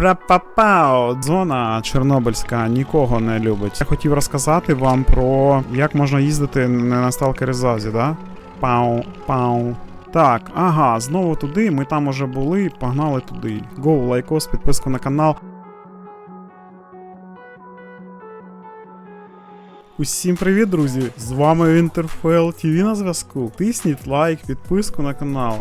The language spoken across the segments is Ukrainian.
Пра-па-пау! Зона Чорнобильська нікого не любить. Я хотів розказати вам про як можна їздити не на сталкері Зазі, да? Пау, пау. Так, ага, знову туди. Ми там уже були, погнали туди. Go, лайкос, підписку на канал. Усім привіт, друзі! З вами Вінтерфел ТВ на зв'язку. Тисніть лайк, підписку на канал.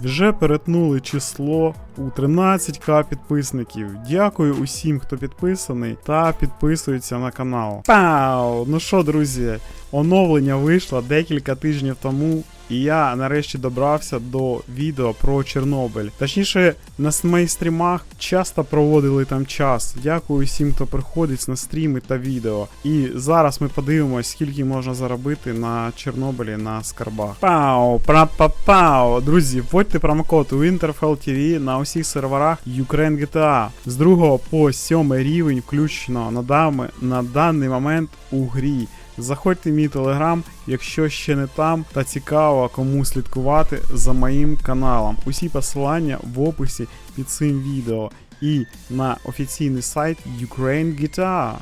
Вже перетнули число у 13к підписників. Дякую усім, хто підписаний та підписується на канал. Пау! Ну що, друзі, оновлення вийшло декілька тижнів тому. І я нарешті добрався до відео про Чорнобиль. Точніше, на моїх стрімах часто проводили там час. Дякую всім, хто приходить на стріми та відео. І зараз ми подивимось, скільки можна заробити на Чорнобилі на скарбах. Пау, пра-па-пау! Друзі, вводьте промокод Winterfell TV на усіх серверах Ukraine GTA з 2 по 7 рівень, включно на, даний момент у грі. Заходьте в мій телеграм, якщо ще не там та цікаво кому слідкувати за моїм каналом. Усі посилання в описі під цим відео і на офіційний сайт Ukraine GTA.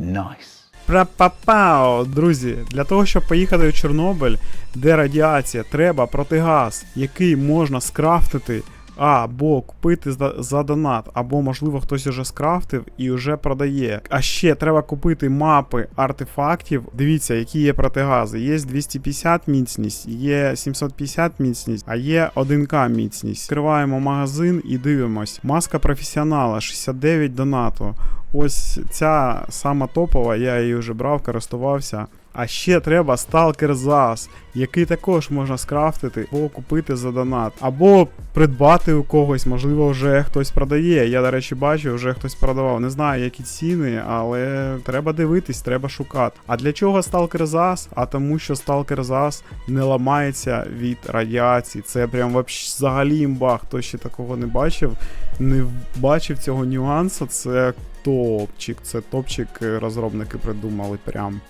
Nice. Пра-па-пау! Друзі, для того, щоб поїхати в Чорнобиль, де радіація, треба протигаз, який можна скрафтити. Або купити за, за донат, або, можливо, хтось уже скрафтив і вже продає. А ще треба купити мапи артефактів. Дивіться, які є протигази. Є 250 міцність, є 750 міцність, а є 1К міцність. Відкриваємо магазин і дивимось. Маска професіонала 69 донату. Ось ця сама топова, я її вже брав, користувався. А ще треба Stalker ZAS, який також можна скрафтити або купити за донат, або придбати у когось, можливо, вже хтось продає. Я, до речі, бачу, вже хтось продавав. Не знаю, які ціни, але треба дивитись, треба шукати. А для чого Stalker ZAS? А тому, що Stalker ZAS не ламається від радіації. Це прям взагалі імба. Хто ще такого не бачив, не бачив цього нюансу. Це топчик. Це топчик е, розробники придумали прям.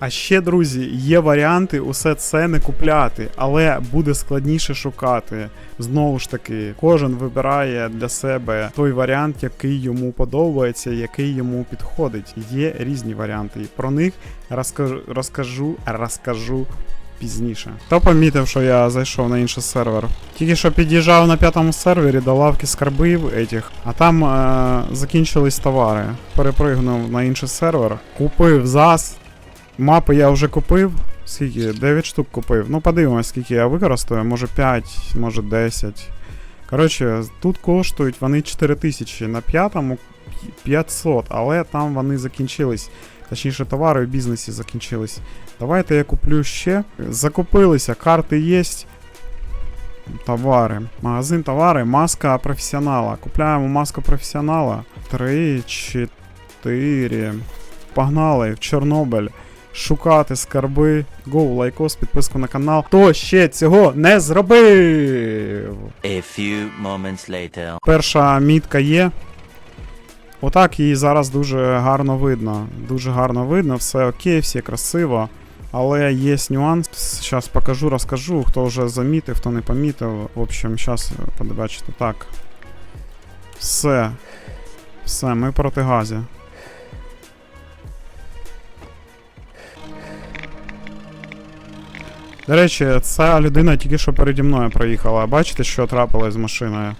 А ще, друзі, є варіанти усе це не купляти, але буде складніше шукати. Знову ж таки, кожен вибирає для себе той варіант, який йому подобається, який йому підходить. Є різні варіанти. Про них розкажу, розкажу, розкажу пізніше. Хто помітив, що я зайшов на інший сервер? Тільки що під'їжджав на п'ятому сервері до лавки скарбів етіх, а там е- закінчились товари. Перепригнув на інший сервер, купив ЗАС. Мапи я вже купив. Скільки? 9 штук купив. Ну, подивимось, скільки я використаю. Може 5, може 10. Коротше, тут коштують вони 4000 на п'ятому 500, але там вони закінчились. Точніше, товари в бізнесі закінчились. Давайте я куплю ще. Закупилися, карти є. Товари. Магазин товари, маска професіонала. Купляємо маску професіонала. 3, 4. Погнали в Чорнобиль. Шукати скарби. Go, лайкос, підписку на канал. Хто ще цього не зробив? A few moments later. Перша мітка є. Отак її зараз дуже гарно видно. Дуже гарно видно, все окей, все красиво. Але є нюанс. Зараз покажу, розкажу, хто вже замітив, хто не помітив. В общем, зараз побачите так. Все. Все, ми проти газі. До речі, ця людина тільки що переді мною проїхала. Бачите, що трапилось з машиною?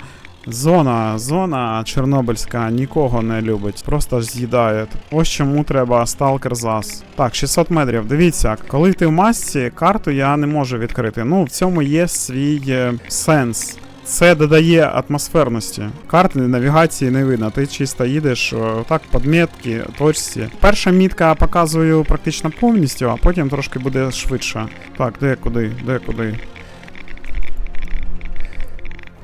Зона, зона Чорнобильська нікого не любить, просто з'їдає. Ось чому треба сталкер ZAS. Так, 600 метрів. Дивіться, коли ти в масці, карту я не можу відкрити. Ну, в цьому є свій е, сенс. Це додає атмосферності. Карти навігації не видно. Ти чисто їдеш так, подметки, точці. Перша мітка показую практично повністю, а потім трошки буде швидше. Так, де куди, де куди.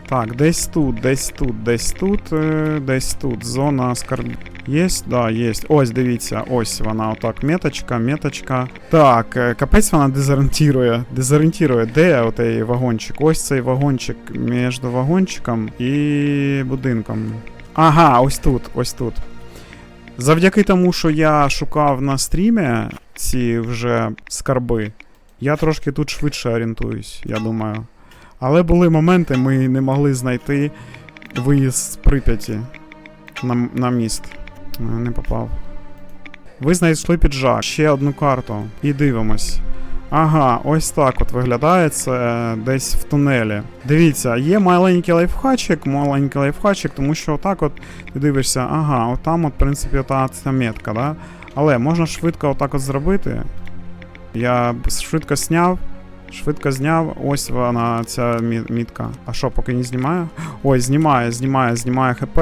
Так, десь тут, десь тут, десь тут, е, десь тут. Зона скарб. Єсть? Да, єсть. Ось, дивіться, ось вона, отак, меточка, меточка. Так, е, капець вона дезорієнтує. Дезорієнтує, де отей вагончик? Ось цей вагончик між вагончиком і будинком. Ага, ось тут, ось тут. Завдяки тому, що я шукав на стрімі ці вже скарби, я трошки тут швидше орієнтуюсь, я думаю. Але були моменти, ми не могли знайти виїзд з Прип'яті на, на міст. Е, Не попав. Ви знайшли піджак, ще одну карту. І дивимось. Ага, ось так от виглядає це е, десь в тунелі. Дивіться, є маленький лайфхачик, маленький лайфхачик, тому що отак от ти дивишся, ага, отам, от, в принципі, ота ця метка, да? Але можна швидко отак от зробити. Я швидко зняв, швидко зняв, ось вона ця мітка. А що, поки не знімаю? Ой, знімає, знімає, знімає ХП.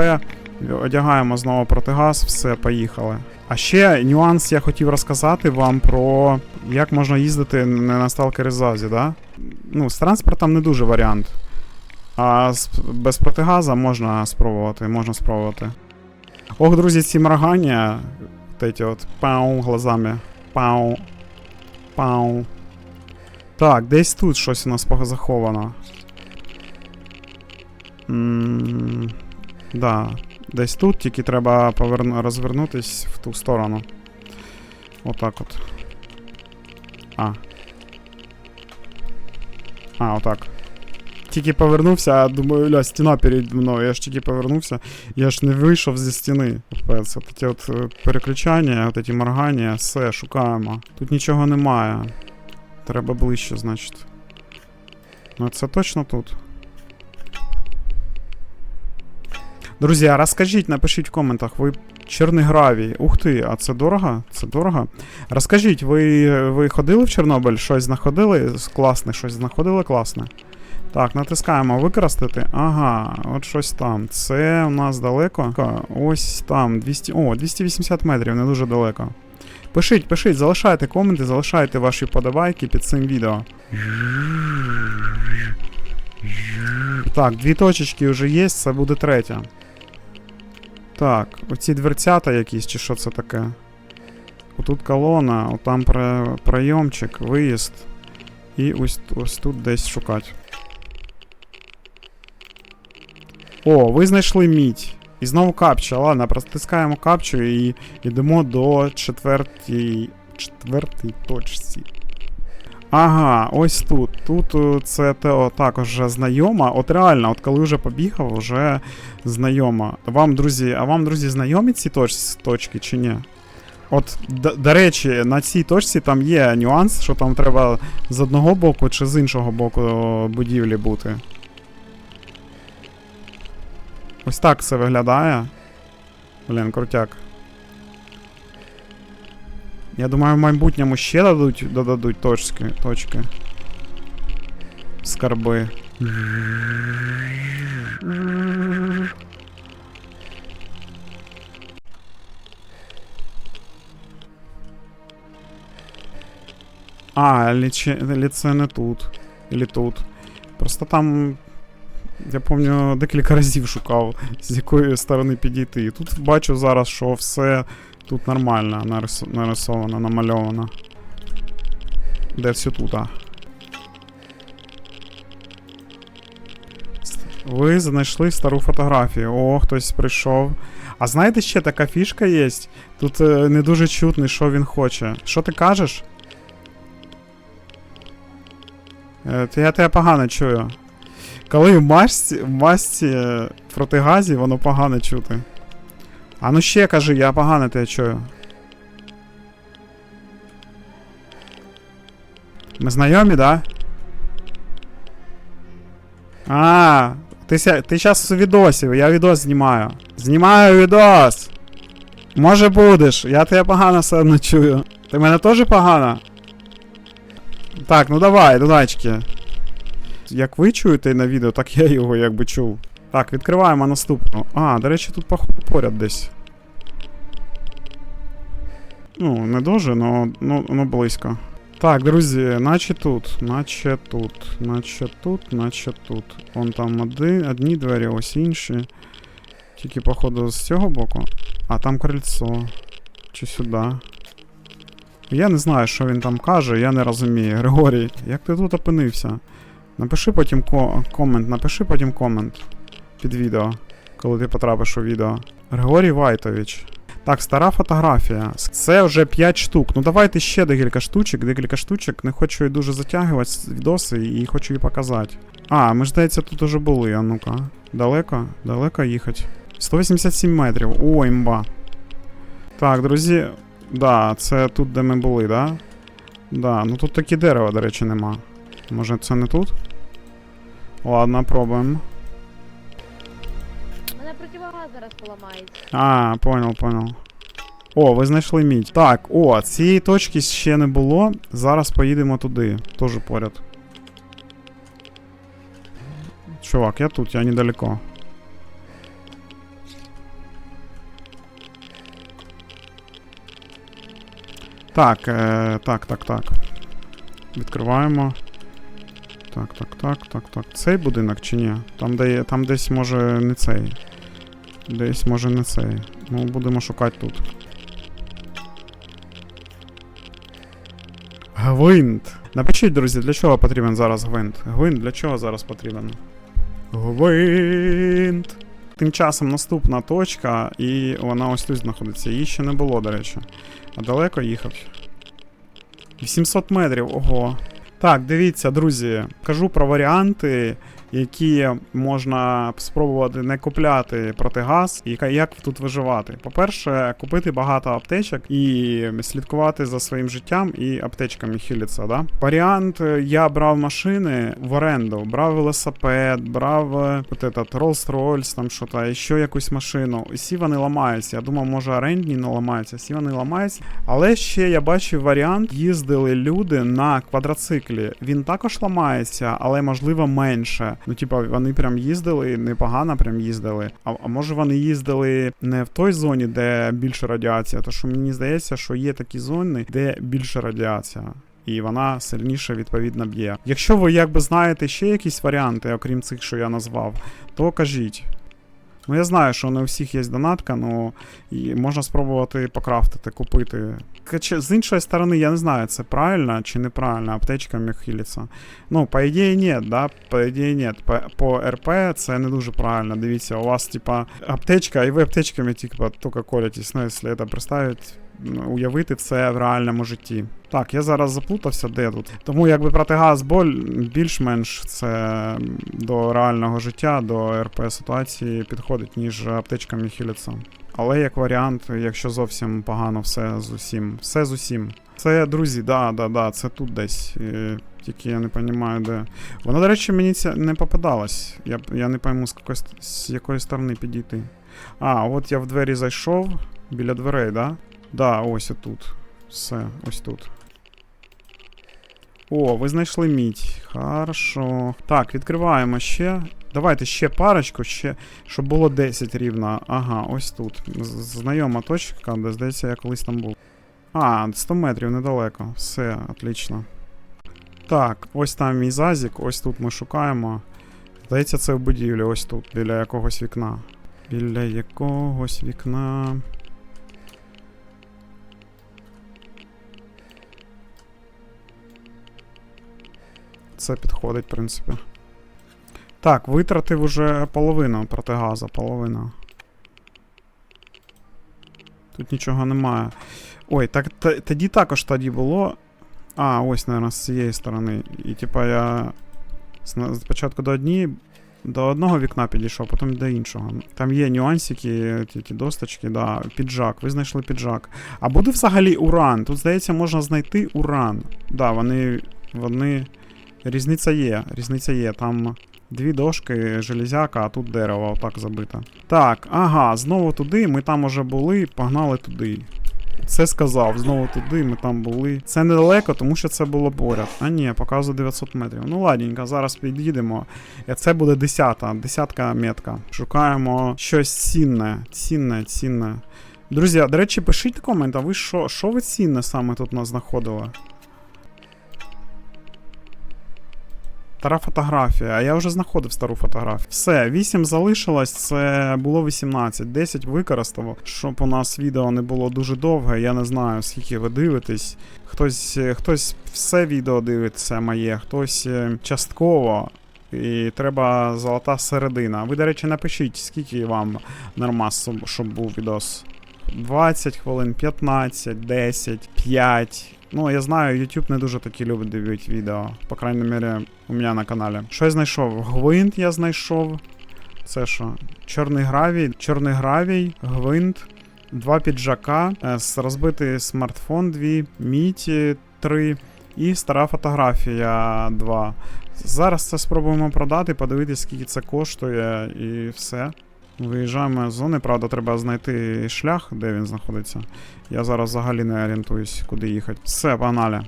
Одягаємо знову протигаз, все, поїхали. А ще нюанс я хотів розказати вам про як можна їздити не на сталкеризазі, да? Ну, з транспортом не дуже варіант. А з, без протигаза можна спробувати, можна спробувати. Ох, друзі, ці моргання, от от пау глазами. Пау. Пау. Так, десь тут щось у нас заховано. М, Да, десь тут, тільки треба поверну... розвернутись в ту сторону. Отак от. А. А, отак. Тільки повернувся, а думаю, ля, стіна перед мною. Я ж тільки повернувся, я ж не вийшов зі стіни. Капець, от ті от е, переключання, от ті моргання, все, шукаємо. Тут нічого немає. Треба ближче, значить. Ну, це точно тут. Друзі, а розкажіть, напишіть в коментах, ви Чорнигравій. Ух ти, а це дорого? Це дорого. Розкажіть, ви, ви ходили в Чорнобиль? Щось знаходили? Класне, щось знаходили класне? Так, натискаємо використати. Ага, от щось там. Це у нас далеко. Ось там. 200... О, 280 метрів, не дуже далеко. Пишіть, пишіть, залишайте коменти, залишайте ваші подобайки під цим відео. Так, дві точечки вже є, це буде третя. Так, оці дверцята якісь, чи що це таке? Отут колона, отам пройомчик, виїзд. І ось, ось тут десь шукати. О, ви знайшли мідь. І знову капча. Ладно, протискаємо капчу і йдемо до четвертій. Четвертій точці. Ага, ось тут. Тут е, це Тео також вже знайома. От реально, от коли вже побігав, вже знайома. Вам, друзі, а вам, друзі, знайомі ці точ- точки чи ні? От, до, речі, на цій точці там є нюанс, що там треба з одного боку чи з іншого боку будівлі бути. Ось так це виглядає. Блін, крутяк. Я думаю, в майбутньому ще дадуть, додадуть точки. точки. Скарби. А, ліче, лі це не тут. Ілі тут. Просто там. Я пам'ятаю, декілька разів шукав, з якої сторони підійти. І тут бачу зараз, що все тут нормально нарис- нарисовано, намальовано. Де все тут, а? Ви знайшли стару фотографію. О, хтось прийшов. А знаєте, ще така фішка є? Тут е, не дуже чутно, що він хоче. Що ти кажеш? Е, я тебе погано чую. Коли в масці, в масці е, протигазі, воно погано чути. А ну ще кажи, я погано тебе чую. Ми знайомі, да? А, ти, ти зараз у відосі, я відос знімаю. Знімаю відос! Може будеш, я тебе погано все одно чую. Ти мене теж погано? Так, ну давай, дудачки. Як ви чуєте на відео, так я його якби чув. Так, відкриваємо наступну. А, до речі, тут поряд десь. Ну, не дуже, но, ну, ну близько. Так, друзі, наче тут, наче тут, наче тут, наче тут. Вон там один, одні двері, ось інші. Тільки, походу, з цього боку. А там крильцо. Чи сюди. Я не знаю, що він там каже, я не розумію. Григорій, як ти тут опинився? Напиши потім ко- комент, напиши потім комент під відео, коли ти потрапиш у відео. Григорій Вайтович. Так, стара фотографія. Це вже 5 штук. Ну давайте ще декілька штучок, декілька штучок. Не хочу її дуже затягувати відоси і хочу її показати. А, ми ж здається, тут уже були, а ну-ка. Далеко? Далеко їхати. 187 метрів. О, імба. Так, друзі. Да, це тут, де ми були, да? Да, ну тут такі дерева, до речі, нема. Може це не тут? Ладно, пробуємо. Зараз поламається. А, понял, понял. О, ви знайшли мідь. Так, о, цієї точки ще не було. Зараз поїдемо туди. Тоже поряд. Чувак, я тут, я недалеко. Так, е, так, так, так. Відкриваємо. Так, так, так, так, так. Цей будинок чи ні? Там, де, там десь може не цей. Десь може не цей. Ну, будемо шукати тут. Гвинт. Напишіть, друзі, для чого потрібен зараз гвинт? Гвинт для чого зараз потрібен? Гвинт. Тим часом наступна точка, і вона ось тут знаходиться. Її ще не було, до речі. А далеко їхав. 800 метрів, ого. Так, дивіться, друзі, кажу про варіанти, які можна спробувати не купляти протигаз, і яка- як тут виживати. По-перше, купити багато аптечок і слідкувати за своїм життям і аптечками хилитися. Да? Варіант: е, я брав машини в оренду, брав велосипед, брав е, от этот Rolls-Royce, там що то, ще якусь машину. Всі вони ламаються. Я думав, може орендні не ламаються, всі вони ламаються. Але ще я бачив варіант, їздили люди на квадроциклі. Він також ламається, але можливо менше. Ну, типа, вони прям їздили, непогано прям їздили. А, а може вони їздили не в той зоні, де більше радіація, то що мені здається, що є такі зони, де більше радіація. І вона сильніше відповідно б'є. Якщо ви якби знаєте ще якісь варіанти, окрім цих, що я назвав, то кажіть. Ну, я знаю, що не у всіх є донатка, але і можна спробувати покрафтити, купити. З іншої сторони, я не знаю, це правильно чи неправильно аптечка хилиться. Ну, по ідеї, ні, да, по ідеї, ні. По, РП це не дуже правильно. Дивіться, у вас, типа, аптечка, і ви аптечками, типа, тільки колятесь. Ну, якщо це представити, ну, уявити це в реальному житті. Так, я зараз заплутався, де тут. Тому якби протигаз боль більш-менш це до реального життя, до РП ситуації підходить, ніж аптечками хиляться. Але як варіант, якщо зовсім погано все з усім. Все з усім. Це, друзі, да, да, да, це тут десь. Е, Тільки я не розумію, де. Воно, до речі, мені це не попадалось. Я, я не пойму, з якої, з якої сторони підійти. А, от я в двері зайшов. Біля дверей, да? Да, ось отут. Все, ось тут. О, ви знайшли мідь. Хорошо. Так, відкриваємо ще. Давайте ще парочку, ще, щоб було 10 рівно. Ага, ось тут. Знайома точка, де здається, я колись там був. А, 100 метрів недалеко. Все, отлично. Так, ось там мій зазік, ось тут ми шукаємо. Здається, це в будівлі, ось тут, біля якогось вікна. Біля якогось вікна. Це підходить, в принципі. Так, витратив уже половину протигаза, половина. Тут нічого немає. Ой, так тоді також тоді було. А, ось, наверное, з цієї сторони. І типа я спочатку до однієї. До одного вікна підійшов, потім до іншого. Там є нюансики, ті, ті досточки, да. Піджак, ви знайшли піджак. А буде взагалі уран. Тут, здається, можна знайти уран. Да, вони. вони. Різниця є, різниця є. Там дві дошки, железяка, а тут дерево отак забите. Так, ага, знову туди, ми там уже були, погнали туди. Це сказав, знову туди, ми там були. Це недалеко, тому що це було поряд. А ні, показує 900 метрів. Ну ладненько, зараз під'їдемо. Це буде десята, десятка метка. Шукаємо щось цінне, цінне, цінне. Друзі, до речі, пишіть комент, ви що, що ви цінне саме тут нас знаходили? Стара фотографія, а я вже знаходив стару фотографію. Все, 8 залишилось, це було 18. 10 використав, щоб у нас відео не було дуже довге. Я не знаю, скільки ви дивитесь. Хтось, хтось все відео дивиться моє, хтось е, частково. І треба золота середина. Ви, до речі, напишіть, скільки вам нормас, щоб був відос. 20 хвилин, 15, 10, 5. Ну, я знаю, YouTube не дуже такі любить дивити відео. По крайній мірі, у мене на каналі. Що я знайшов? Гвинт я знайшов. Це що? Чорний гравій, чорний гравій, гвинт, два піджака, е, розбитий смартфон, дві, міті, три і стара фотографія 2. Зараз це спробуємо продати, подивитися, скільки це коштує, і все. Виїжджаємо з зони, правда, треба знайти шлях, де він знаходиться. Я зараз взагалі не орієнтуюсь, куди їхати. Все, погнали.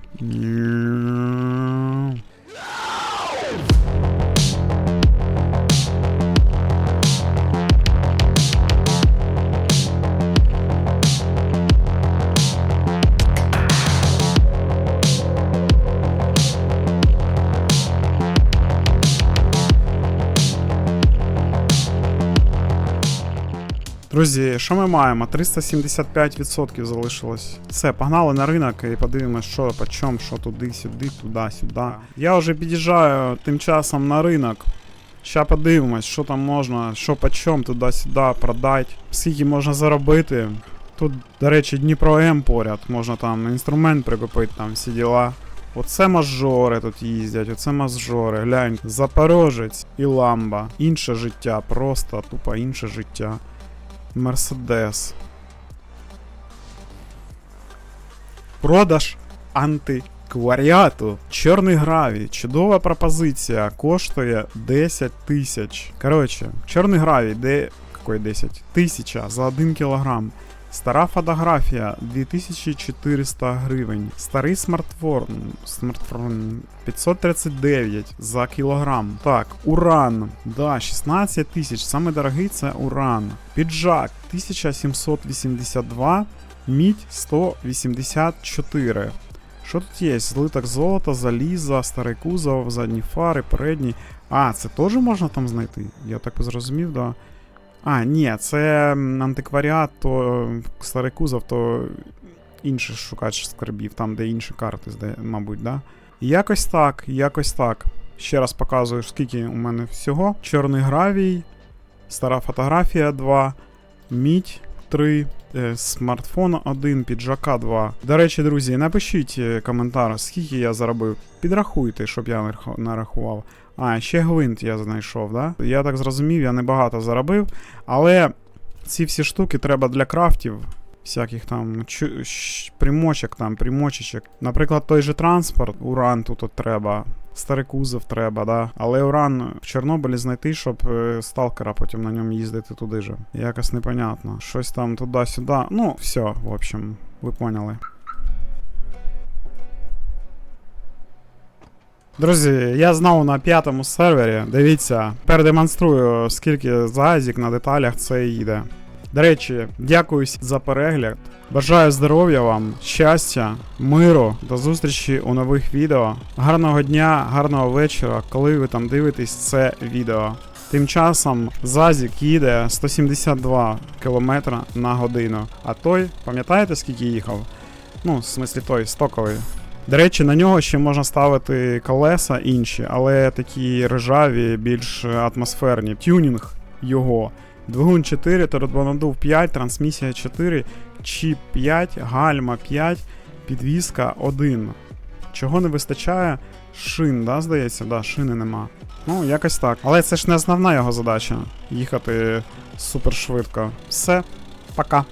Друзі, що ми маємо? 375% залишилось. Все, погнали на ринок і подивимось, що по чому, що туди, сюди, туди, сюди. Я вже під'їжджаю тим часом на ринок. Ща подивимось, що там можна, що по чому туди-сюди продати, скільки можна заробити. Тут, до речі, Дніпро М поряд, можна там інструмент прикупити, там всі діла. Оце мажори тут їздять, оце мажори, глянь, Запорожець і Ламба. Інше життя, просто тупо інше життя. Мерседес. Продаж антикваріату. Чорний гравій. Чудова пропозиція. Коштує 10 тисяч. Коротше, чорний гравій, де. Какой 10? Тисяча за 1 кілограм. Стара фотографія 2400 гривень. Старий смартфон. Смартфон 539 за кілограм. Так, уран. Да, 16 тисяч. Саме дорогий це уран. Піджак 1782. Мідь 184. Що тут є? Злиток золота, заліза, старий кузов, задні фари, передні. А, це теж можна там знайти? Я так і зрозумів, да. А, ні, це антикваріат, то е, старий кузов, то інший шукач скарбів, там, де інші карти, зда- мабуть, да? Якось так, якось так. Ще раз показую, скільки у мене всього. Чорний гравій, стара фотографія 2, мідь 3, е, смартфон 1, піджака 2. До речі, друзі, напишіть е, коментар, скільки я заробив. Підрахуйте, щоб я нарах- нарахував. А, ще гвинт я знайшов, да? Я так зрозумів, я небагато заробив, але ці всі штуки треба для крафтів. Всяких там примочок, там, примочечок. Наприклад, той же транспорт, уран тут от треба. Старий кузов треба, да. Але уран в Чорнобилі знайти, щоб е, сталкера потім на ньому їздити туди же. Якось непонятно. Щось там туди-сюди. Ну, все, в общем, ви поняли. Друзі, я знову на п'ятому сервері. Дивіться, передемонструю, скільки зазік на деталях це їде. До речі, дякую за перегляд. Бажаю здоров'я вам, щастя, миру, до зустрічі у нових відео. Гарного дня, гарного вечора, коли ви там дивитесь це відео. Тим часом Зазік їде 172 км на годину. А той, пам'ятаєте, скільки їхав? Ну, в смислі той стоковий. До речі, на нього ще можна ставити колеса інші, але такі ржаві, більш атмосферні. Тюнінг його. Двигун 4, турбонадув 5, трансмісія 4, чіп 5, гальма 5, підвізка 1. Чого не вистачає? Шин, да, здається? Да, шини нема. Ну, якось так. Але це ж не основна його задача їхати супер швидко. Все, пока.